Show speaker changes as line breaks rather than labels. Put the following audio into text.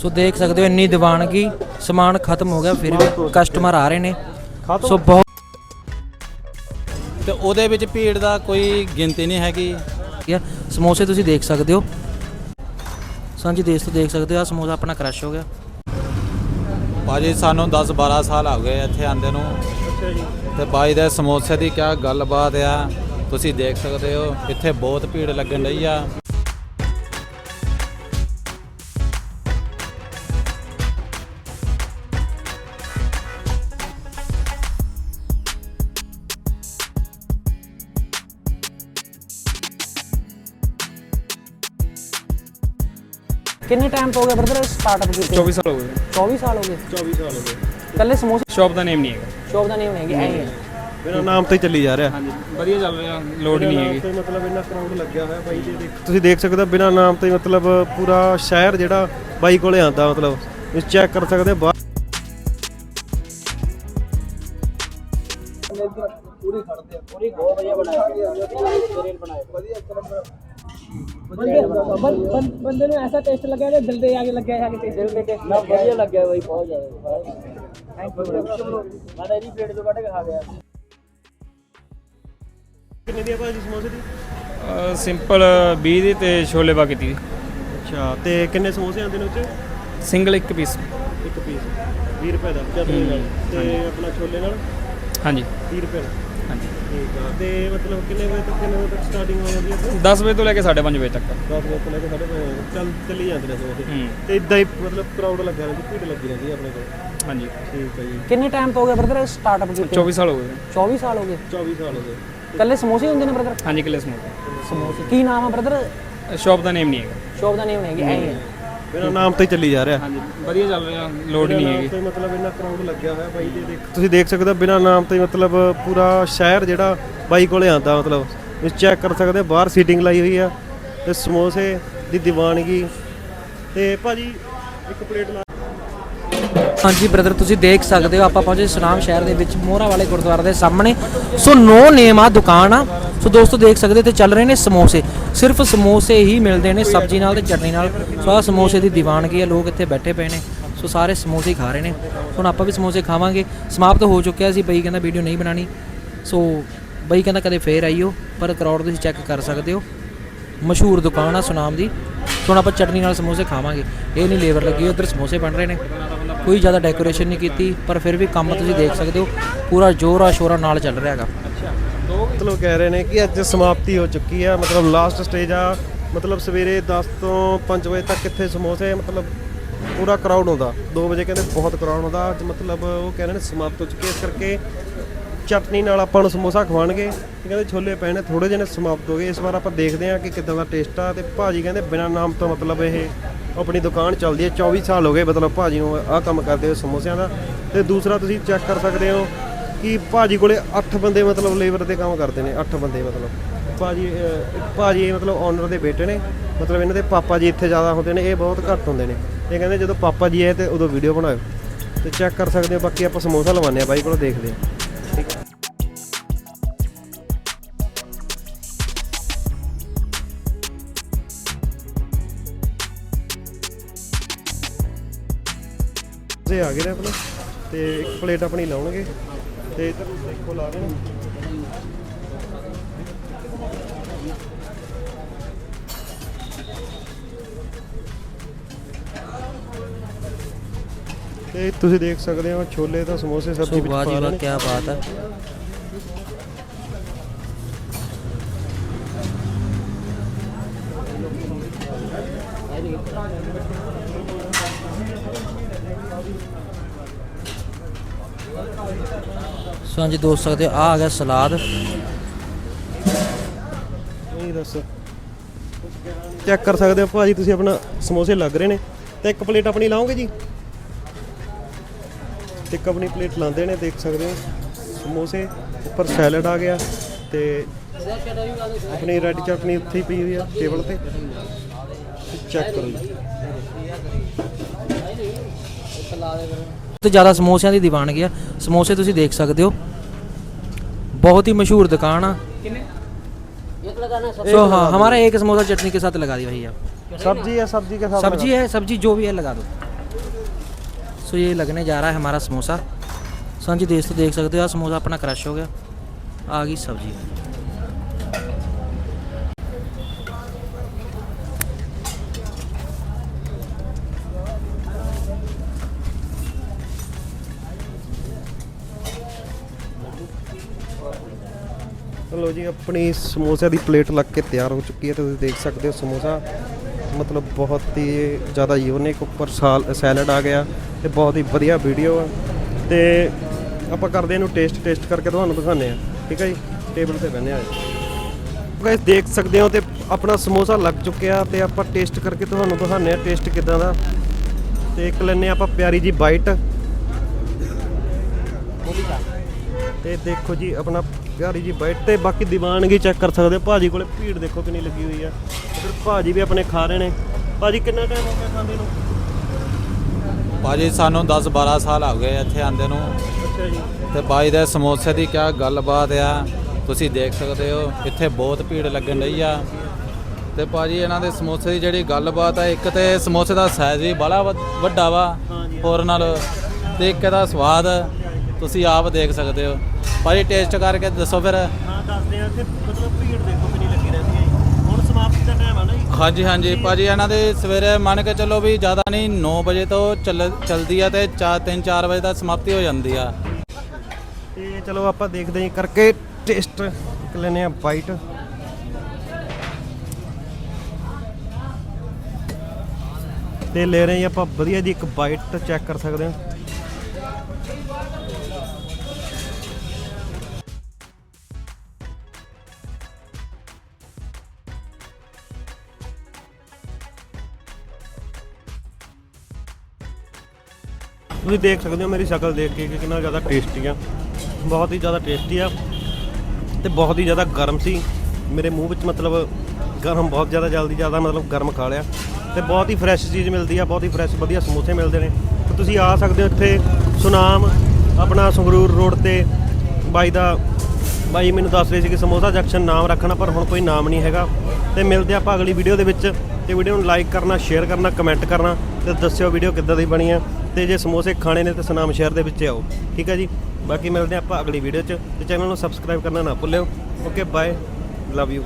ਸੋ ਦੇਖ ਸਕਦੇ ਹੋ ਇੰਨੀ ਦੀਵਾਨਗੀ ਸਮਾਨ ਖਤਮ ਹੋ ਗਿਆ ਫਿਰ ਵੀ ਕਸਟਮਰ ਆ ਰਹੇ ਨੇ। ਸੋ ਬਹੁਤ
ਤੇ ਉਹਦੇ ਵਿੱਚ ਭੀੜ ਦਾ ਕੋਈ ਗਿਣਤੀ ਨਹੀਂ ਹੈਗੀ।
ਵਧੀਆ ਸਮੋਸੇ ਤੁਸੀਂ ਦੇਖ ਸਕਦੇ ਹੋ। ਸਾਂਝੀ ਦੇਸ਼ ਤੋਂ ਦੇਖ ਸਕਦੇ ਹੋ ਆ ਸਮੋਸਾ ਆਪਣਾ ਕ੍ਰਸ਼ ਹੋ ਗਿਆ।
ਭਾਜੀ ਸਾਨੂੰ 10 12 ਸਾਲ ਹੋ ਗਏ ਇੱਥੇ ਆਂਦੇ ਨੂੰ। ਤੇ ਬਾਈ ਦੇ ਸਮੋਸੇ ਦੀ ਕਿਆ ਗੱਲਬਾਤ ਆ। ਤੁਸੀਂ ਦੇਖ ਸਕਦੇ ਹੋ ਇੱਥੇ ਬਹੁਤ ਭੀੜ ਲੱਗਣ ਰਹੀ ਆ।
ਕਿੰਨੇ ਟਾਈਮ ਹੋ ਗਿਆ ਬ੍ਰਦਰ ਸਟਾਰਟਅਪ ਕੀਤੇ?
24 ਸਾਲ ਹੋ ਗਏ।
24 ਸਾਲ ਹੋ ਗਏ।
24 ਸਾਲ ਹੋ ਗਏ।
ਕੱਲੇ ਸਮੋਸੇ?
ਸ਼ਾਪ ਦਾ ਨੇਮ ਨਹੀਂ ਹੈਗਾ।
ਸ਼ੋਪ ਦਾ ਨੇਮ ਹੈਗੀ ਐਂ ਹੀ ਹੈ।
ਬਿਨਾਂ ਨਾਮ ਤੋਂ ਹੀ ਚੱਲੀ ਜਾ ਰਿਹਾ।
ਹਾਂਜੀ ਵਧੀਆ ਚੱਲ ਰਿਹਾ ਲੋਡ ਨਹੀਂ ਹੈਗੀ।
ਤੇ ਮਤਲਬ ਇੰਨਾ ਕਰਾਊਡ ਲੱਗਿਆ ਹੋਇਆ ਬਾਈ ਜੀ ਦੇਖ। ਤੁਸੀਂ ਦੇਖ ਸਕਦੇ ਹੋ ਬਿਨਾਂ ਨਾਮ ਤੋਂ ਮਤਲਬ ਪੂਰਾ ਸ਼ਹਿਰ ਜਿਹੜਾ ਬਾਈ ਕੋਲੇ ਆਂਦਾ ਮਤਲਬ। ਤੁਸੀਂ ਚੈੱਕ ਕਰ ਸਕਦੇ ਹੋ ਬਾਹਰ
ਬੰਦੇ ਨੂੰ ਐਸਾ ਟੇਸਟ ਲੱਗਿਆ ਕਿ ਦਿਲ ਦੇ ਆ ਕੇ ਲੱਗਿਆ ਹੈ ਕਿ ਦਿਲ ਦੇ ਟੇਸਟ ਨਾ ਵਧੀਆ ਲੱਗਿਆ ਬਈ ਬਹੁਤ ਜ਼ਿਆਦਾ ਥੈਂਕ ਯੂ ਮੈਂ ਤਾਂ ਇਹਦੀ ਪਲੇਟ ਤੋਂ ਕੱਢ ਕੇ ਖਾ ਗਿਆ
ਕਿੰਨੇ ਦੀ ਆ ਭਾਜੀ ਸਮੋਸੇ ਦੀ?
ਸਿੰਪਲ 20 ਦੀ ਤੇ ਛੋਲੇ ਬਾਕੀ ਦੀ।
ਅੱਛਾ ਤੇ ਕਿੰਨੇ ਸਮੋਸੇ ਆਂਦੇ ਨੇ ਉੱਚ
ਸਿੰਗਲ ਇੱਕ ਪੀਸ
ਇੱਕ ਪੀਸ 20 ਰੁਪਏ ਦਾ ਨਾਲ ਤੇ ਆਪਣਾ ਛੋਲੇ ਨਾਲ?
ਹਾਂਜੀ।
30 ਰੁਪਏ ਦਾ।
ਹਾਂਜੀ।
ਠੀਕ ਆ। ਤੇ ਮਤਲਬ ਕਿੰਨੇ ਵਜੇ ਤੱਕ ਕਿੰਨੇ ਵਜੇ ਤੱਕ ਸਟਾਰਟਿੰਗ ਹੋ ਜਾਂਦੀ ਹੈ
10 ਵਜੇ ਤੋਂ ਲੈ ਕੇ 5:30 ਵਜੇ ਤੱਕ।
10 ਵਜੇ ਤੋਂ ਲੈ ਕੇ 5:30 ਵਜੇ ਚੱਲ ਚੱਲੀ ਜਾਂਦੇ ਨੇ ਸਮੋਸੇ
ਹੂੰ।
ਤੇ ਇਦਾਂ ਹੀ ਮਤਲਬ ਕਰਾਊਡ ਲੱਗਿਆ ਰਹਿੰਦੀ ਭੀੜ ਲੱਗੀ ਰਹਿੰਦੀ ਹੈ ਆਪਣੇ ਕੋਲ।
ਹਾਂਜੀ।
ਠੀਕ ਹੈ ਜੀ।
ਕਿੰਨੇ ਟਾਈਮ ਹੋ ਗਿਆ ਬ੍ਰਦਰ ਸਟਾਰਟਅਪ ਕੀਤੇ?
24 ਸਾਲ ਹੋ ਗਏ।
24 ਸਾਲ ਹੋ ਗਏ।
24 ਸਾਲ ਹੋ ਗਏ।
ਕੱਲੇ ਸਮੋਸੇ ਹੀ ਹੁੰਦੇ ਨੇ ਬ੍ਰਦਰ
ਹਾਂਜੀ ਕਿਲੇ ਸਮੋਸੇ।
ਸਮੋਸੇ। ਕੀ ਨਾਮ ਹੈ ਬ੍ਰਦਰ
ਸ਼ਾਪ ਦਾ ਨੇਮ ਨਹੀਂ ਹੈਗਾ।
ਸ਼ੋਪ ਦਾ ਨੇਮ ਹੈਗੀ ਐਂ ਹੀ ਹੈ।
ਬਿਨਾਂ ਨਾਮ ਤੋਂ ਹੀ ਚੱਲੀ ਜਾ ਰਿਹਾ।
ਹਾਂਜੀ ਵਧੀਆ ਚੱਲ ਰਿਹਾ ਲੋਡ ਨਹੀਂ ਹੈਗੀ।
ਤੇ ਮਤਲਬ ਇੰਨਾ ਕਰਾਊਡ ਲੱਗਿਆ ਹੋਇਆ ਬਾਈ ਜੀ ਦੇਖ। ਤੁਸੀਂ ਦੇਖ ਸਕਦੇ ਹੋ ਬਿਨਾਂ ਨਾਮ ਤੋਂ ਹੀ ਮਤਲਬ ਪੂਰਾ ਸ਼ਹਿਰ ਜਿਹੜਾ ਬਾਈ ਕੋਲੇ ਆਂਦਾ ਮਤਲਬ। ਤੁਸੀਂ ਚੈੱਕ ਕਰ ਸਕਦੇ ਹੋ ਬਾਹਰ ਸੀਟਿੰਗ ਲਾਈ ਹੋਈ ਆ ਤੇ ਸਮੋਸੇ ਦੀ ਦੀਵਾਨਗੀ। ਤੇ ਭਾਜੀ ਇੱਕ ਪਲੇਟ ਲਾ।
ਹਾਂਜੀ ਬ੍ਰਦਰ ਤੁਸੀਂ ਦੇਖ ਸਕਦੇ ਹੋ ਆਪਾਂ ਪਹੁੰਚੇ ਸੁਨਾਮ ਸ਼ਹਿਰ ਦੇ ਵਿੱਚ ਮੋਹਰਾ ਵਾਲੇ ਗੁਰਦੁਆਰੇ ਦੇ ਸਾਹਮਣੇ। ਸੋ ਨੋ ਨੇਮ ਆ ਦੁਕਾਨ ਆ। ਸੋ ਦੋਸਤੋ, ਦੇਖ ਸਕਦੇ ਤੇ ਚੱਲ ਰਹੇ ਨੇ ਸਮੋਸੇ। ਸਿਰਫ ਸਮੋਸੇ ਹੀ ਮਿਲਦੇ ਨੇ ਸਬਜ਼ੀ ਨਾਲ ਤੇ ਚਟਨੀ ਨਾਲ। ਸੋ ਆ ਸਮੋਸੇ ਦੀ ਦੀਵਾਨਗੀ ਆ, ਲੋਕ ਇੱਥੇ ਬੈਠੇ ਪਏ ਨੇ। ਸੋ ਸਾਰੇ ਸਮੋਸੇ ਖਾ ਰਹੇ ਨੇ। ਹੁਣ ਆਪਾਂ ਵੀ ਸਮੋਸੇ ਖਾਵਾਂਗੇ। ਸਮਾਪਤ ਹੋ ਚੁੱਕਿਆ ਸੀ, ਬਈ ਕਹਿੰਦਾ ਵੀਡੀਓ ਨਹੀਂ ਬਣਾਣੀ ਸੋ ਬਈ ਕਹਿੰਦਾ ਕਦੇ ਫੇਰ ਆਈਓ, ਪਰ ਕਰਾਊਡ ਤੁਸੀਂ ਚੈੱਕ ਕਰ ਸਕਦੇ ਹੋ। ਮਸ਼ਹੂਰ ਦੁਕਾਨ ਆ, ਸੁਨਾਮ ਦੀ। ਹੁਣ ਆਪਾਂ ਚਟਨੀ ਨਾਲ ਸਮੋਸੇ ਖਾਵਾਂਗੇ। ਇਹ ਨਹੀਂ ਲੇਬਰ ਲੱਗੀ, ਉਧਰ ਸਮੋਸੇ ਬਣ ਰਹੇ ਨੇ। ਕੋਈ ਜ਼ਿਆਦਾ ਡੈਕੋਰੇਸ਼ਨ ਨਹੀਂ ਕੀਤੀ, ਪਰ ਫਿਰ ਵੀ ਕੰਮ ਤੁਸੀਂ ਦੇਖ ਸਕਦੇ ਹੋ। ਪੂਰਾ ਜੋਰਾ ਸ਼ੋਰਾ ਨਾਲ ਚੱਲ ਰਿਹਾ ਹੈਗਾ।
ਮਤਲਬ ਕਹਿ ਰਹੇ ਨੇ ਕਿ ਅੱਜ ਸਮਾਪਤੀ ਹੋ ਚੁੱਕੀ ਆ, ਮਤਲਬ ਲਾਸਟ ਸਟੇਜ ਆ। ਮਤਲਬ ਸਵੇਰੇ 10 ਤੋਂ 5 ਵਜੇ ਤੱਕ ਇੱਥੇ ਸਮੋਸੇ, ਮਤਲਬ ਪੂਰਾ ਕਰਾਊਡ ਹੁੰਦਾ 2 ਵਜੇ ਕਹਿੰਦੇ ਬਹੁਤ ਕਰਾਊਡ ਹੁੰਦਾ ਅੱਜ ਮਤਲਬ ਉਹ ਕਹਿ ਰਹੇ ਨੇ ਸਮਾਪਤ ਹੋ ਚੁੱਕੀ ਇਸ ਕਰਕੇ ਚਟਨੀ ਨਾਲ ਆਪਾਂ ਨੂੰ ਸਮੋਸਾ ਖਵਾਣਗੇ। ਤੇ ਕਹਿੰਦੇ ਛੋਲੇ ਪੈਣੇ ਨੇ ਥੋੜੇ ਜਿਹੇ ਨੇ ਸਮਾਪਤ ਹੋ ਗਏ। ਇਸ ਵਾਰ ਆਪਾਂ ਦੇਖਦੇ ਹਾਂ ਕਿ ਕਿੱਦਾਂ ਦਾ ਟੇਸਟ ਆ। ਤੇ ਭਾਜੀ ਕਹਿੰਦੇ ਬਿਨਾਂ ਨਾਮ ਤੋਂ ਮਤਲਬ ਇਹ ਆਪਣੀ ਦੁਕਾਨ ਚੱਲਦੀ ਹੈ। 24 ਸਾਲ ਹੋ ਗਏ ਮਤਲਬ ਭਾਜੀ ਨੂੰ ਆਹ ਕੰਮ ਕਰਦੇ ਹੋਏ ਸਮੋਸਿਆਂ ਦਾ। ਤੇ ਦੂਸਰਾ ਤੁਸੀਂ ਚੈੱਕ ਕਰ ਸਕਦੇ ਹੋ ਕਿ ਭਾਜੀ ਕੋਲੇ 8 ਬੰਦੇ ਮਤਲਬ ਲੇਬਰ ਦੇ ਕੰਮ ਕਰਦੇ ਨੇ 8 ਬੰਦੇ ਮਤਲਬ। ਭਾਜੀ ਅਹ, ਇੱਕ ਭਾਜੀ ਮਤਲਬ ਓਨਰ ਦੇ ਬੇਟੇ ਨੇ ਮਤਲਬ ਇਹਨਾਂ ਦੇ ਪਾਪਾ ਜੀ ਇੱਥੇ ਜ਼ਿਆਦਾ ਹੁੰਦੇ ਨੇ ਇਹ ਬਹੁਤ ਘੱਟ ਹੁੰਦੇ ਨੇ। ਇਹ ਕਹਿੰਦੇ ਜਦੋਂ ਪਾਪਾ ਜੀ ਆਏ ਤੇ ਉਦੋਂ ਵੀਡੀਓ ਬਣਾਓ ਤੇ ਚੈੱਕ ਕਰ ਸਕਦੇ ਹੋ ਬਾਕੀ ਆਪਾਂ ਸਮੋਸਾ ਲਵਾਉਂਦੇ ਆ ਬਾਈ ਕੋਲੋਂ ਦੇਖਦੇ ਆ ਠੀਕ ਹੈ। ਜੇ ਆ ਗਏ ਨੇ ਆਪਣਾ ਤੇ ਇੱਕ ਪਲੇਟ ਆਪਣੀ ਲਾਉਣਗੇ। ਤੇ ਇਧਰ ਦੇਖੋ ਲਾ ਰਹੇ ਨੇ। ਤੇ ਤੁਸੀਂ ਦੇਖ ਸਕਦੇ ਹੋ ਛੋਲੇ ਤਾਂ ਸਮੋਸੇ ਸਬਜ਼ੀ
ਸੋ
ਵਿੱਚ
ਵਾਹ
ਪਾ
ਜੀ
ਰਹੇ
ਵਾਹ
ਨੇ
ਕੀ ਬਾਤ ਹੈ। ਸੋ ਹਾਂਜੀ ਦੋਸਤ ਸਕਦੇ ਹੋ, ਆਹ ਆ ਗਿਆ ਸਲਾਦ।
ਨਹੀਂ ਦੱਸੋ। ਚੈੱਕ ਕਰ ਸਕਦੇ ਹੋ ਭਾਜੀ ਤੁਸੀਂ ਆਪਣਾ ਸਮੋਸੇ ਲੱਗ ਰਹੇ ਨੇ। ਤੇ ਇੱਕ ਪਲੇਟ ਆਪਣੀ ਲਾਓਗੇ ਜੀ? ਤੇ ਇੱਕ ਆਪਣੀ ਪਲੇਟ ਲਾਉਂਦੇ ਨੇ ਦੇਖ ਸਕਦੇ ਹੋ। ਸਮੋਸੇ ਉੱਪਰ ਸੈਲਡ ਆ ਗਿਆ ਤੇ ਆਪਣੀ ਰੈੱਡ ਚਟਨੀ ਉੱਥੇ ਹੀ ਪਈ ਹੋਈ ਆ ਟੇਬਲ ਤੇ। ਚੈੱਕ ਕਰੋ ਜੀ।
ਤੇ ਜ਼ਿਆਦਾ ਸਮੋਸਿਆਂ ਦੀ ਦੀਵਾਨਗੀ ਆ ਸਮੋਸੇ ਤੁਸੀਂ ਦੇਖ ਸਕਦੇ ਹੋ ਬਹੁਤ ਹੀ ਮਸ਼ਹੂਰ ਦੁਕਾਨ ਆ
ਕਿੰਨੇ
सो हाँ हमारा एक समोसा चटनी के साथ लगा दिया भैया
सब्जी है सब्जी के साथ
सब्जी है सब्जी जो भी है लगा दो सो ये लगने जा रहा है हमारा समोसा सो हाँ जी देख तो देख सकते हो आप समोसा अपना क्रश हो गया आ गई सब्जी
ਲੋ ਜੀ, ਆਪਣੀ ਸਮੋਸਿਆਂ ਦੀ ਪਲੇਟ ਲੱਗ ਕੇ ਤਿਆਰ ਹੋ ਚੁੱਕੀ ਹੈ ਤੁਸੀਂ ਦੇਖ ਸਕਦੇ ਹੋ ਸਮੋਸਾ ਮਤਲਬ ਬਹੁਤ ਹੀ ਜ਼ਿਆਦਾ ਯੂਨਿਕ ਉੱਪਰ ਸਾਲ ਸੈਲਡ ਆ ਗਿਆ ਤੇ ਬਹੁਤ ਹੀ ਵਧੀਆ ਵੀਡੀਓ ਆ। ਤੇ ਆਪਾਂ ਕਰਦੇ ਇਹਨੂੰ ਟੇਸਟ ਟੇਸਟ ਕਰਕੇ ਤੁਹਾਨੂੰ ਦਿਖਾਉਂਦੇ ਆ ਠੀਕ ਹੈ ਜੀ? ਟੇਬਲ ਤੇ ਬਹਿੰਦੇ ਆ ਗਾਇਸ ਦੇਖ ਸਕਦੇ ਹੋ ਤੇ ਆਪਣਾ ਸਮੋਸਾ ਲੱਗ ਚੁੱਕਿਆ ਤੇ ਆਪਾਂ ਟੇਸਟ ਕਰਕੇ ਤੁਹਾਨੂੰ ਦਿਖਾਉਂਦੇ ਆ ਟੇਸਟ ਕਿਦਾਂ ਦਾ। ਤੇ ਇੱਕ ਲੈਨੇ ਆਪਾਂ ਪਿਆਰੀ ਜੀ ਬਾਈਟ ਤੇ ਦੇਖੋ ਜੀ ਆਪਣਾ ਪਿਆਰੀ ਜੀ ਤੇ ਬਾਕੀ ਦੀਵਾਨਗੀ ਚੈੱਕ ਕਰ ਸਕਦੇ ਹੋ। ਭਾਜੀ ਕੋਲੇ ਭੀੜ ਦੇਖੋ ਕਿੰਨੀ ਲੱਗੀ ਹੋਈ ਆ। ਇਧਰ ਭਾਜੀ ਵੀ ਆਪਣੇ ਖਾ ਰਹੇ ਨੇ। ਭਾਜੀ ਕਿੰਨਾ ਟਾਈਮ ਹੋ ਗਿਆ ਖਾਂਦੇ ਨੂੰ?
ਭਾਜੀ ਸਾਨੂੰ 10 12 ਸਾਲ ਹੋ ਗਏ ਇੱਥੇ ਆਂਦੇ ਨੂੰ।
ਅੱਛਾ ਜੀ।
ਤੇ ਬਾਈ ਦੇ ਸਮੋਸੇ ਦੀ ਕਿਆ ਗੱਲਬਾਤ ਆ। ਤੁਸੀਂ ਦੇਖ ਸਕਦੇ ਹੋ ਇੱਥੇ ਬਹੁਤ ਭੀੜ ਲੱਗਣ ਰਹੀ ਆ। ਤੇ ਭਾਜੀ ਇਹਨਾਂ ਦੇ ਸਮੋਸੇ ਦੀ ਜਿਹੜੀ ਗੱਲਬਾਤ ਆ ਇੱਕ ਤੇ ਸਮੋਸੇ ਦਾ ਸਾਈਜ਼ ਵੀ ਬੜਾ ਵੱਡਾ ਵਾ। ਹੋਰ ਨਾਲ ਤੇ ਇੱਕ ਇਹਦਾ ਸਵਾਦ ਤੁਸੀਂ ਆਪ ਦੇਖ ਸਕਦੇ ਹੋ। ਭਾਜੀ ਟੇਸਟ ਕਰਕੇ ਦੱਸੋ ਫਿਰ।
ਹਾਂ ਦੱਸਦੇ ਆ ਕਿ ਮਤਲਬ ਭੀੜ ਦੇਖੋ ਕਿੰਨੀ ਲੱਗੀ ਰਹਿੰਦੀ ਹੈ ਜੀ। ਹੁਣ ਸਮਾਪਤੀ ਦਾ ਟਾਈਮ ਆ ਨਾ ਜੀ।
ਹਾਂਜੀ ਹਾਂਜੀ। ਭਾਜੀ ਇਹਨਾਂ ਦੇ ਸਵੇਰੇ ਮੰਨ ਕੇ ਚੱਲੋ ਵੀ ਜ਼ਿਆਦਾ ਨਹੀਂ 9 ਵਜੇ ਤੋਂ ਚੱਲ ਚਲਦੀ ਆ ਤੇ 4 3 4 ਵਜੇ ਤੱਕ ਸਮਾਪਤੀ ਹੋ ਜਾਂਦੀ ਆ।
ਤੇ ਚਲੋ ਆਪਾਂ ਦੇਖਦੇ ਹਾਂ ਜੀ ਕਰਕੇ ਟੇਸਟ ਲੈਨੇ ਆ ਬਾਈਟ ਤੇ ਲੈ ਰਹੇ ਜੀ ਆਪਾਂ ਵਧੀਆ ਜੀ ਇੱਕ ਬਾਈਟ ਚੈੱਕ ਕਰ ਸਕਦੇ ਹਾਂ। ਤੁਸੀਂ ਦੇਖ ਸਕਦੇ ਹੋ ਮੇਰੀ ਸ਼ਕਲ ਦੇਖ ਕੇ ਕਿ ਕਿੰਨਾ ਜ਼ਿਆਦਾ ਟੇਸਟੀ ਆ। ਬਹੁਤ ਹੀ ਜ਼ਿਆਦਾ ਟੇਸਟੀ ਆ ਤੇ ਬਹੁਤ ਹੀ ਜ਼ਿਆਦਾ ਗਰਮ ਸੀ। ਮੇਰੇ ਮੂੰਹ ਵਿੱਚ ਮਤਲਬ ਗਰਮ ਬਹੁਤ ਜ਼ਿਆਦਾ, ਜਲਦੀ ਜ਼ਿਆਦਾ ਮਤਲਬ ਗਰਮ ਖਾ ਲਿਆ। ਤੇ ਬਹੁਤ ਹੀ ਫਰੈਸ਼ ਚੀਜ਼ ਮਿਲਦੀ ਆ, ਬਹੁਤ ਹੀ ਫਰੈਸ਼ ਵਧੀਆ ਸਮੋਸੇ ਮਿਲਦੇ ਨੇ। ਤੇ ਤੁਸੀਂ ਆ ਸਕਦੇ ਹੋ ਇੱਥੇ ਸੁਨਾਮ, ਆਪਣਾ ਸੰਗਰੂਰ ਰੋਡ ਤੇ ਬਾਈ ਦਾ, ਬਾਈ ਮੈਨੂੰ ਦੱਸ ਰਹੇ ਸੀ ਕਿ ਸਮੋਸਾ ਜੰਕਸ਼ਨ ਨਾਮ ਰੱਖਣਾ, ਪਰ ਹੁਣ ਕੋਈ ਨਾਮ ਨਹੀਂ ਹੈਗਾ। ਤੇ ਮਿਲਦੇ ਆਪਾਂ ਅਗਲੀ ਵੀਡੀਓ ਦੇ ਵਿੱਚ। ਤੇ ਵੀਡੀਓ ਨੂੰ ਲਾਈਕ ਕਰਨਾ ਸ਼ੇਅਰ ਕਰਨਾ ਕਮੈਂਟ ਕਰਨਾ ਤੇ ਦੱਸਿਓ ਵੀਡੀਓ ਕਿੱਦਾਂ ਦੀ ਬਣੀ ਆ। ਤੇ ਜੇ ਸਮੋਸੇ ਖਾਣੇ ਨੇ ਤਾਂ ਸੁਨਾਮ ਸ਼ਹਿਰ ਦੇ ਵਿੱਚ ਆਓ। ਠੀਕ ਹੈ ਜੀ? ਬਾਕੀ ਮਿਲਦੇ ਆਪਾਂ ਅਗਲੀ ਵੀਡੀਓ 'ਚ ਤੇ ਚੈਨਲ ਨੂੰ ਸਬਸਕ੍ਰਾਈਬ ਕਰਨਾ ਨਾ ਭੁੱਲਿਓ। Okay bye love you